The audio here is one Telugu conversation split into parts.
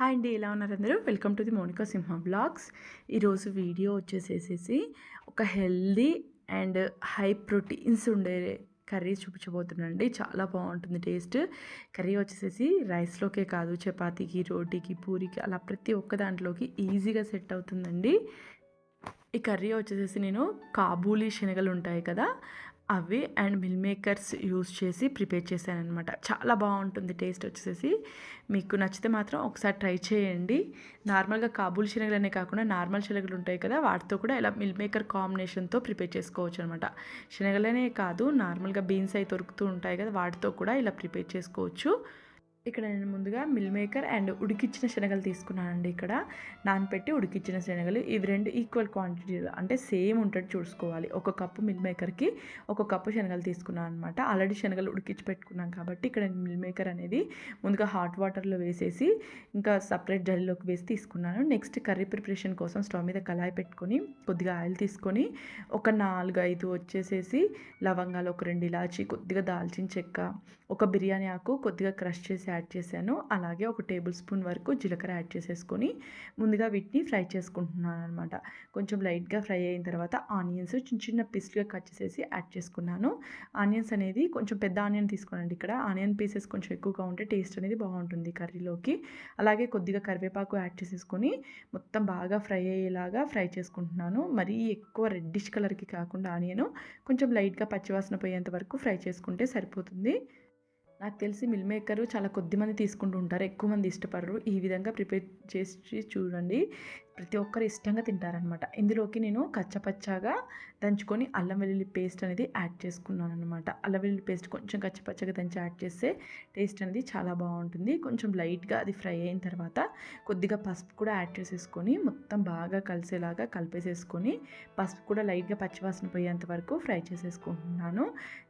హాయ్ అండి ఎలా ఉన్నారు అందరూ? Welcome to the Monica Simha blogs ఈరోజు వీడియో వచ్చేసేసి ఒక హెల్దీ అండ్ హై ప్రోటీన్స్ ఉండే కర్రీ చూపించబోతున్నానండి. చాలా బాగుంటుంది టేస్ట్. కర్రీ వచ్చేసేసి రైస్లోకే కాదు చపాతీకి రోటీకి పూరికి అలా ప్రతి ఒక్క దాంట్లోకి ఈజీగా సెట్ అవుతుందండి. ఈ కర్రీ వచ్చేసేసి నేను కాబూలీ శనగలు ఉంటాయి కదా అవి అండ్ మిల్ మేకర్స్ యూస్ చేసి ప్రిపేర్ చేశాను అనమాట చాలా బాగుంటుంది టేస్ట్ వచ్చేసి. మీకు నచ్చితే మాత్రం ఒకసారి ట్రై చేయండి. నార్మల్గా కాబూల్ శనగలనే కాకుండా నార్మల్ శనగలు ఉంటాయి కదా వాటితో కూడా ఇలా మిల్ మేకర్ కాంబినేషన్తో ప్రిపేర్ చేసుకోవచ్చు అనమాట శనగలనే కాదు నార్మల్గా బీన్స్ అయి దొరుకుతూ ఉంటాయి కదా వాటితో కూడా ఇలా ప్రిపేర్ చేసుకోవచ్చు. ఇక్కడ నేను ముందుగా మిల్ మేకర్ అండ్ ఉడికిచ్చిన శనగలు తీసుకున్నానండి ఇక్కడ. నానపెట్టి ఉడికిచ్చిన శనగలు. ఇవి రెండు ఈక్వల్ క్వాంటిటీలో అంటే సేమ్ ఉంటుంది చూసుకోవాలి. ఒక కప్పు మిల్ మేకర్కి ఒక కప్పు శనగలు తీసుకున్నాను అనమాట ఆల్రెడీ శనగలు ఉడికించి పెట్టుకున్నాం కాబట్టి ఇక్కడ మిల్ మేకర్ అనేది ముందుగా హాట్ వాటర్లో వేసేసి ఇంకా సపరేట్ జల్లిలోకి వేసి తీసుకున్నాను. నెక్స్ట్ కర్రీ ప్రిపరేషన్ కోసం స్టవ్ మీద కళాయి పెట్టుకొని కొద్దిగా ఆయిల్ తీసుకొని ఒక నాలుగు ఐదు వచ్చేసేసి లవంగాలు ఒక రెండు ఇలాచి కొద్దిగా దాల్చిన చెక్క ఒక బిర్యానీ ఆకు కొద్దిగా క్రష్ చేసి యాడ్ చేశాను. అలాగే ఒక టేబుల్ స్పూన్ వరకు జీలకర్ర యాడ్ చేసేసుకొని ముందుగా వీటిని ఫ్రై చేసుకుంటున్నాను అనమాట కొంచెం లైట్గా ఫ్రై అయిన తర్వాత ఆనియన్స్ చిన్న చిన్న పీస్లుగా కట్ చేసేసి యాడ్ చేసుకున్నాను. ఆనియన్స్ అనేది కొంచెం పెద్ద ఆనియన్ తీసుకోనండి ఇక్కడ. ఆనియన్ పీసెస్ కొంచెం ఎక్కువగా ఉంటే టేస్ట్ అనేది బాగుంటుంది కర్రీలోకి. అలాగే కొద్దిగా కరివేపాకు యాడ్ చేసేసుకొని మొత్తం బాగా ఫ్రై అయ్యేలాగా ఫ్రై చేసుకుంటున్నాను. మరీ ఎక్కువ రెడ్డిష్ కలర్కి కాకుండా ఆనియన్ కొంచెం లైట్గా పచ్చివాసన పోయేంత వరకు ఫ్రై చేసుకుంటే సరిపోతుంది. నాకు తెలిసి మిల్ మేకర్ చాలా కొద్ది మంది తీసుకుంటూ ఉంటారు. ఎక్కువ మంది ఇష్టపడరు. ఈ విధంగా ప్రిపేర్ చేసి చూడండి. ప్రతి ఒక్కరు ఇష్టంగా తింటారనమాట ఇందులోకి నేను కచ్చపచ్చగా దంచుకొని అల్లం వెల్లుల్లి పేస్ట్ అనేది యాడ్ చేసుకున్నాను అనమాట అల్లం వెల్లుల్లి పేస్ట్ కొంచెం కచ్చపచ్చగా దంచి యాడ్ చేస్తే టేస్ట్ అనేది చాలా బాగుంటుంది. కొంచెం లైట్గా అది ఫ్రై అయిన తర్వాత కొద్దిగా పసుపు కూడా యాడ్ చేసేసుకొని మొత్తం బాగా కలిసేలాగా కలిపేసేసుకొని పసుపు కూడా లైట్గా పచ్చివాసన పోయేంత వరకు ఫ్రై చేసేసుకుంటున్నాను.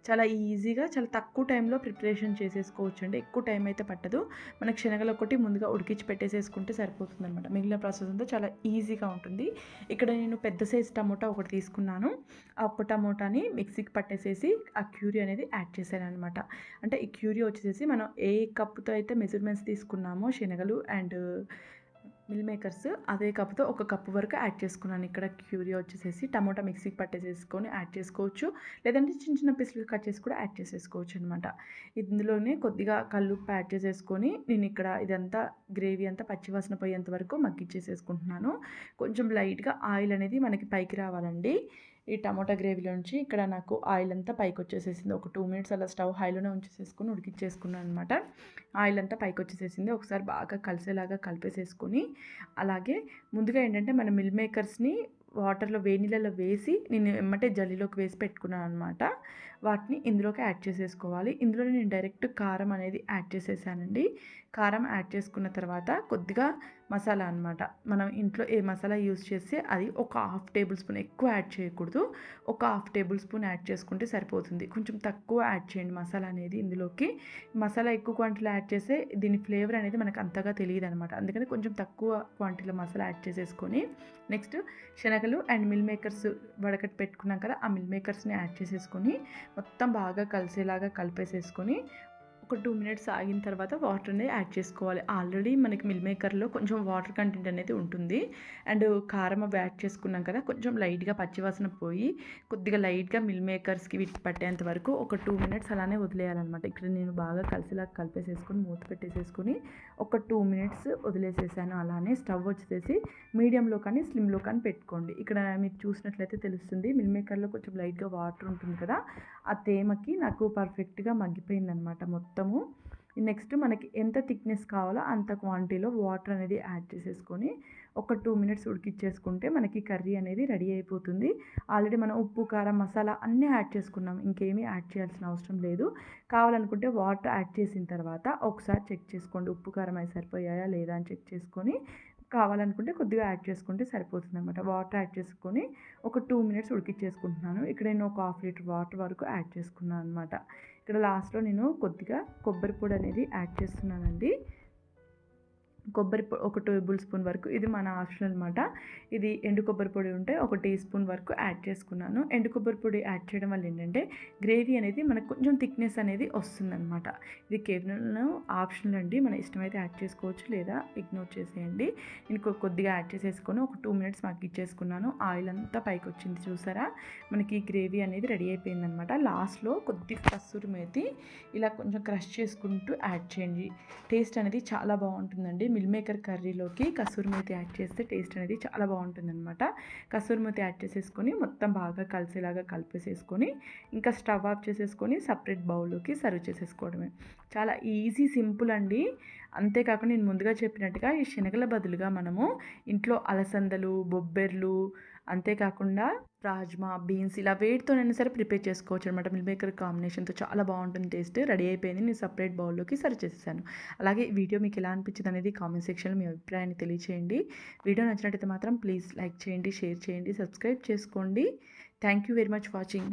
చాలా ఈజీగా చాలా తక్కువ టైంలో ప్రిపరేషన్ చేసేసుకోవచ్చు అండి ఎక్కువ టైం అయితే పట్టదు. మనకు శనగలు ఒకటి ముందుగా ఉడికించి పెట్టేసేసుకుంటే సరిపోతుంది అనమాట మిగిలిన ప్రాసెస్ అంతా చాలా ఈజీగా ఉంటుంది. ఇక్కడ నేను పెద్ద సైజ్ టమోటా ఒకటి తీసుకున్నాను. ఆ టమోటాని మిక్సీకి పట్టేసేసి ఆ క్యూరీ అనేది యాడ్ చేశాను అనమాట అంటే ఈ క్యూరీ వచ్చేసి మనం ఏ కప్పుతో అయితే మెజర్మెంట్స్ తీసుకున్నామో శనగలు అండ్ మిల్ మేకర్స్ అదే కప్తో ఒక కప్పు వరకు యాడ్ చేసుకున్నాను. ఇక్కడ క్యూరియా వచ్చేసేసి టమోటా మిక్సీకి పట్టేసేసుకొని యాడ్ చేసుకోవచ్చు. లేదంటే చిన్న చిన్న పీసులు కట్ చేసి కూడా యాడ్ చేసేసుకోవచ్చు అనమాట ఇందులోనే కొద్దిగా కల్లుప్పు యాడ్ చేసేసుకొని నేను ఇక్కడ ఇదంతా గ్రేవీ అంతా పచ్చివాసన పోయేంత వరకు మగ్గిచ్చేసేసుకుంటున్నాను కొంచెం లైట్గా ఆయిల్ అనేది మనకి పైకి రావాలండి. ఈ టమాటా గ్రేవీలో నుంచి ఇక్కడ నాకు ఆయిల్ అంతా పైకి వచ్చేసేసింది ఒక టూ మినిట్స్ అలా స్టవ్ హైలోనే ఉంచేసేసుకుని ఉడికించేసుకున్నాను అనమాట ఆయిల్ అంతా పైకి వచ్చేసేసింది ఒకసారి బాగా కలిసేలాగా కలిపేసేసుకొని అలాగే ముందుగా ఏంటంటే మన మిల్ మేకర్స్ని వాటర్లో వేనీళ్ళలో వేసి నేను ఎమ్మటే జల్లీలోకి వేసి పెట్టుకున్నాను అనమాట వాటిని ఇందులోకి యాడ్ చేసేసుకోవాలి. ఇందులో నేను డైరెక్ట్ కారం అనేది యాడ్ చేసేసానండి. కారం యాడ్ చేసుకున్న తర్వాత కొద్దిగా మసాలా అనమాట మనం ఇంట్లో ఏ మసాలా యూస్ చేస్తే అది ఒక హాఫ్ టేబుల్ స్పూన్ ఎక్కువ యాడ్ చేయకూడదు. ఒక హాఫ్ టేబుల్ స్పూన్ యాడ్ చేసుకుంటే సరిపోతుంది. కొంచెం తక్కువ యాడ్ చేయండి మసాలా అనేది ఇందులోకి. మసాలా ఎక్కువ క్వాంటిటీలో యాడ్ చేస్తే దీని ఫ్లేవర్ అనేది మనకు అంతగా తెలియదు అనమాట అందుకని కొంచెం తక్కువ క్వాంటిటీలో మసాలా యాడ్ చేసేసుకొని నెక్స్ట్ శనగలు అండ్ మిల్ మేకర్స్ వడకట్టి పెట్టుకున్నాం కదా ఆ మిల్ మేకర్స్ని యాడ్ చేసేసుకొని మొత్తం బాగా కలిసేలాగా కలిపేసేసుకొని ఒక టూ మినిట్స్ ఆగిన తర్వాత వాటర్ అనేది యాడ్ చేసుకోవాలి. ఆల్రెడీ మనకి మిల్ మేకర్లో కొంచెం వాటర్ కంటెంట్ అనేది ఉంటుంది. అండ్ కారం అవి యాడ్ చేసుకున్నాం కదా కొంచెం లైట్గా పచ్చివాసన పోయి కొద్దిగా లైట్గా మిల్ మేకర్స్కి వీటి పట్టేంత వరకు ఒక టూ మినిట్స్ అలానే వదిలేయాలన్నమాట. ఇక్కడ నేను బాగా కలిసిలా కలిపేసేసుకొని మూత పెట్టేసేసుకొని ఒక టూ మినిట్స్ వదిలేసేసాను. అలానే స్టవ్ వచ్చేసి మీడియంలో కానీ స్లిమ్లో కానీ పెట్టుకోండి. ఇక్కడ మీరు చూసినట్లయితే తెలుస్తుంది మిల్ మేకర్లో కొంచెం లైట్గా వాటర్ ఉంటుంది కదా ఆ తేమకి నాకు పర్ఫెక్ట్గా మగ్గిపోయిందనమాట మొత్తం. మొత్తము. నెక్స్ట్ మనకి ఎంత థిక్నెస్ కావాలో అంత క్వాంటిటీలో వాటర్ అనేది యాడ్ చేసేసుకొని ఒక టూ మినిట్స్ ఉడికిచ్చేసుకుంటే మనకి కర్రీ అనేది రెడీ అయిపోతుంది. ఆల్రెడీ మనం ఉప్పు కారం మసాలా అన్నీ యాడ్ చేసుకున్నాం. ఇంకేమీ యాడ్ చేయాల్సిన అవసరం లేదు. కావాలనుకుంటే వాటర్ యాడ్ చేసిన తర్వాత ఒకసారి చెక్ చేసుకోండి. ఉప్పు కారం అవి సరిపోయాయా లేదా అని చెక్ చేసుకొని కావాలనుకుంటే కొద్దిగా యాడ్ చేసుకుంటే సరిపోతుంది అనమాట వాటర్ యాడ్ చేసుకొని ఒక టూ మినిట్స్ ఉడికిచ్చేసుకుంటున్నాను. ఇక్కడ నేను ఒక హాఫ్ లీటర్ వాటర్ వరకు యాడ్ చేసుకున్నాను అనమాట ఇక్కడ లాస్ట్లో నేను కొద్దిగా కొబ్బరి పొడి అనేది యాడ్ చేస్తున్నానండి. కొబ్బరి పొ ఒక టేబుల్ స్పూన్ వరకు ఇది మన ఆప్షన్ అనమాట ఇది ఎండు కొబ్బరి పొడి ఉంటే ఒక టీ స్పూన్ వరకు యాడ్ చేసుకున్నాను. ఎండు కొబ్బరి పొడి యాడ్ చేయడం వల్ల ఏంటంటే గ్రేవీ అనేది మనకు కొంచెం థిక్నెస్ అనేది వస్తుందన్నమాట. ఇది కేవలం ఆప్షనల్ అండి. మన ఇష్టమైతే యాడ్ చేసుకోవచ్చు లేదా ఇగ్నోర్ చేసేయండి. నేను కొద్దిగా యాడ్ చేసేసుకొని ఒక టూ మినిట్స్ మాకు ఇచ్చేసుకున్నాను. ఆయిల్ అంతా పైకి వచ్చింది చూసారా? మనకి గ్రేవీ అనేది రెడీ అయిపోయిందనమాట లాస్ట్లో కొద్ది కస్తూరి మేతి ఇలా కొంచెం క్రష్ చేసుకుంటూ యాడ్ చేయండి. టేస్ట్ అనేది చాలా బాగుంటుందండి. మిల్ మేకర్ కర్రీలోకి కసూరి మేతి యాడ్ చేస్తే టేస్ట్ అనేది చాలా బాగుంటుంది అనమాట కసూరి మేతి యాడ్ చేసేసుకొని మొత్తం బాగా కలిసేలాగా కలిపేసేసుకొని ఇంకా స్టవ్ ఆఫ్ చేసేసుకొని సపరేట్ బౌల్లోకి సర్వ్ చేసేసుకోవడమే. చాలా ఈజీ సింపుల్ అండి. అంతేకాకుండా నేను ముందుగా చెప్పినట్టుగా ఈ శనగల బదులుగా మనము ఇంట్లో అలసందలు బొబ్బెర్లు అంతేకాకుండా రాజ్మా బీన్స్ ఇలా వేటితోనైనా సరే ప్రిపేర్ చేసుకోవచ్చు అనమాట మిల్ మేకర్ కాంబినేషన్తో చాలా బాగుంటుంది టేస్ట్ రెడీ అయిపోయింది. నేను సపరేట్ బౌల్లోకి సర్వ్ చేసేసాను. అలాగే వీడియో మీకు ఎలా అనిపించింది అనేది కామెంట్ సెక్షన్లో మీ అభిప్రాయాన్ని తెలియచేయండి. వీడియో నచ్చినట్టయితే మాత్రం ప్లీజ్ లైక్ చేయండి షేర్ చేయండి సబ్స్క్రైబ్ చేసుకోండి. Thank you very much watching.